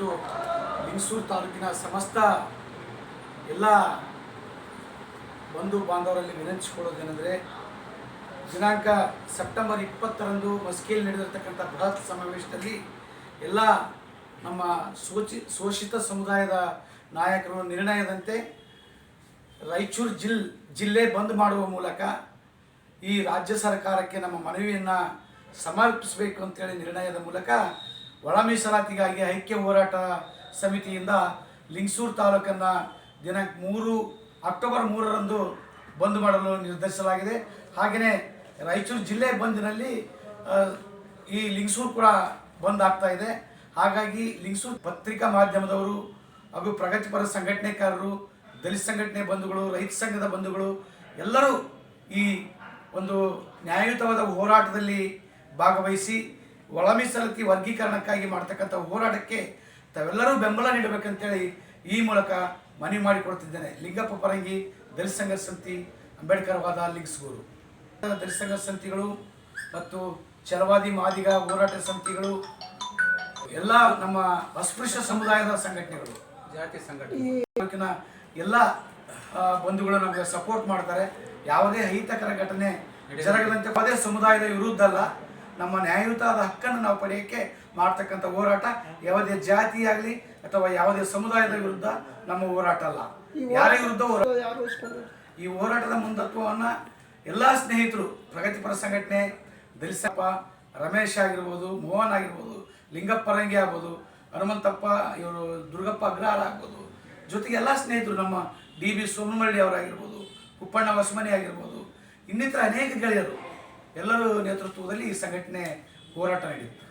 ಇವತ್ತು ಬಿನ್ಸೂರು ತಾಲೂಕಿನ ಸಮಸ್ತ ಎಲ್ಲ ಬಂಧು ಬಾಂಧವರಲ್ಲಿ ವಿನಂತಿಸಿಕೊಳ್ಳೋದೇನೆಂದರೆ, ದಿನಾಂಕ ಸೆಪ್ಟೆಂಬರ್ ಇಪ್ಪತ್ತರಂದು ಮಸ್ಕಿಯಲ್ಲಿ ನಡೆದಿರ್ತಕ್ಕಂಥ ಬೃಹತ್ ಸಮಾವೇಶದಲ್ಲಿ ಎಲ್ಲ ನಮ್ಮ ಶೋಚಿ ಶೋಷಿತ ಸಮುದಾಯದ ನಾಯಕರು ನಿರ್ಣಯದಂತೆ ರಾಯಚೂರು ಜಿಲ್, ಜಿಲ್ಲೆ ಬಂದ್ ಮಾಡುವ ಮೂಲಕ ಈ ರಾಜ್ಯ ಸರ್ಕಾರಕ್ಕೆ ನಮ್ಮ ಮನವಿಯನ್ನು ಸಮರ್ಪಿಸಬೇಕು ಅಂತೇಳಿ ನಿರ್ಣಯದ ಮೂಲಕ ಒಳ ಮೀಸಲಾತಿಗಾಗಿ ಐಕ್ಯ ಹೋರಾಟ ಸಮಿತಿಯಿಂದ ಲಿಂಗಸೂರು ತಾಲೂಕನ್ನು ದಿನಾಂಕ ಮೂರು, ಅಕ್ಟೋಬರ್ ಮೂರರಂದು ಬಂದ್ ಮಾಡಲು ನಿರ್ಧರಿಸಲಾಗಿದೆ. ಹಾಗೆಯೇ ರಾಯಚೂರು ಜಿಲ್ಲೆ ಬಂದಿನಲ್ಲಿ ಈ ಲಿಂಗಸೂರು ಕೂಡ ಬಂದ್ ಆಗ್ತಾ ಇದೆ. ಹಾಗಾಗಿ ಲಿಂಗಸೂರು ಪತ್ರಿಕಾ ಮಾಧ್ಯಮದವರು ಹಾಗೂ ಪ್ರಗತಿಪರ ಸಂಘಟನೆಕಾರರು, ದಲಿತ ಸಂಘಟನೆ ಬಂಧುಗಳು, ರೈತ ಸಂಘದ ಬಂಧುಗಳು ಎಲ್ಲರೂ ಈ ಒಂದು ನ್ಯಾಯಯುತವಾದ ಹೋರಾಟದಲ್ಲಿ ಭಾಗವಹಿಸಿ ಒಳ ಮೀಸಲಾತಿ ವರ್ಗೀಕರಣಕ್ಕಾಗಿ ಮಾಡ್ತಕ್ಕಂಥ ಹೋರಾಟಕ್ಕೆ ತಾವೆಲ್ಲರೂ ಬೆಂಬಲ ನೀಡಬೇಕಂತೇಳಿ ಈ ಮೂಲಕ ಮನವಿ ಮಾಡಿಕೊಡ್ತಿದ್ದೇನೆ ಲಿಂಗಪ್ಪ ಪರಂಗಿ ದಲಿತ ಸಂಘ ಸಮಿತಿ ಅಂಬೇಡ್ಕರ್ ವಾದ ಲಿಂಗ್ಸ್ಗೂರು ದಲಿತ ಸಂಘ ಸಮಿತಿಗಳು ಮತ್ತು ಚಲವಾದಿ ಮಾದಿಗ ಹೋರಾಟ ಸಮಿತಿಗಳು ಎಲ್ಲ ನಮ್ಮ ಅಸ್ಪೃಶ್ಯ ಸಮುದಾಯದ ಸಂಘಟನೆಗಳು ಜಾತಿ ಸಂಘಟನೆ ತಾಲೂಕಿನ ಎಲ್ಲ ಬಂಧುಗಳು ನಮಗೆ ಸಪೋರ್ಟ್ ಮಾಡ್ತಾರೆ. ಯಾವುದೇ ಅಹಿತಕರ ಘಟನೆ ಜರಗದಂತೆ ಪದೇ ಸಮುದಾಯದ ವಿರುದ್ಧ ಅಲ್ಲ. ನಮ್ಮ ನ್ಯಾಯಯುತವಾದ ಹಕ್ಕನ್ನು ನಾವು ಪಡೆಯೋಕ್ಕೆ ಮಾಡ್ತಕ್ಕಂಥ ಹೋರಾಟ ಯಾವುದೇ ಜಾತಿ ಆಗಲಿ ಅಥವಾ ಯಾವುದೇ ಸಮುದಾಯದ ವಿರುದ್ಧ ನಮ್ಮ ಹೋರಾಟ ಅಲ್ಲ. ಯಾರ ವಿರುದ್ಧ ಹೋರಾಟ? ಈ ಹೋರಾಟದ ಮುಂದತ್ವವನ್ನು ಎಲ್ಲ ಸ್ನೇಹಿತರು ಪ್ರಗತಿಪರ ಸಂಘಟನೆ ದಲಿಸಪ್ಪ ರಮೇಶ್ ಆಗಿರ್ಬೋದು ಮೋಹನ್ ಆಗಿರ್ಬೋದು ಲಿಂಗಪ್ಪ ರಂಗಿ ಆಗ್ಬೋದು ಹನುಮಂತಪ್ಪ ಇವರು ದುರ್ಗಪ್ಪ ಅಗ್ರಹಾರ ಆಗ್ಬೋದು. ಜೊತೆಗೆ ಎಲ್ಲ ಸ್ನೇಹಿತರು ನಮ್ಮ ಡಿ ಬಿ ಸೋಮನಹಳ್ಳಿ ಅವರಾಗಿರ್ಬೋದು ಕುಪ್ಪಣ್ಣ ಹೊಸಮನಿ ಆಗಿರ್ಬೋದು ಇನ್ನಿತರ ಅನೇಕ ಗೆಳೆಯರು. ಎಲ್ಲರ ನೇತೃತ್ವದಲ್ಲಿ ಈ ಸಂಘಟನೆ ಹೋರಾಟ ನಡೆಯುತ್ತೆ.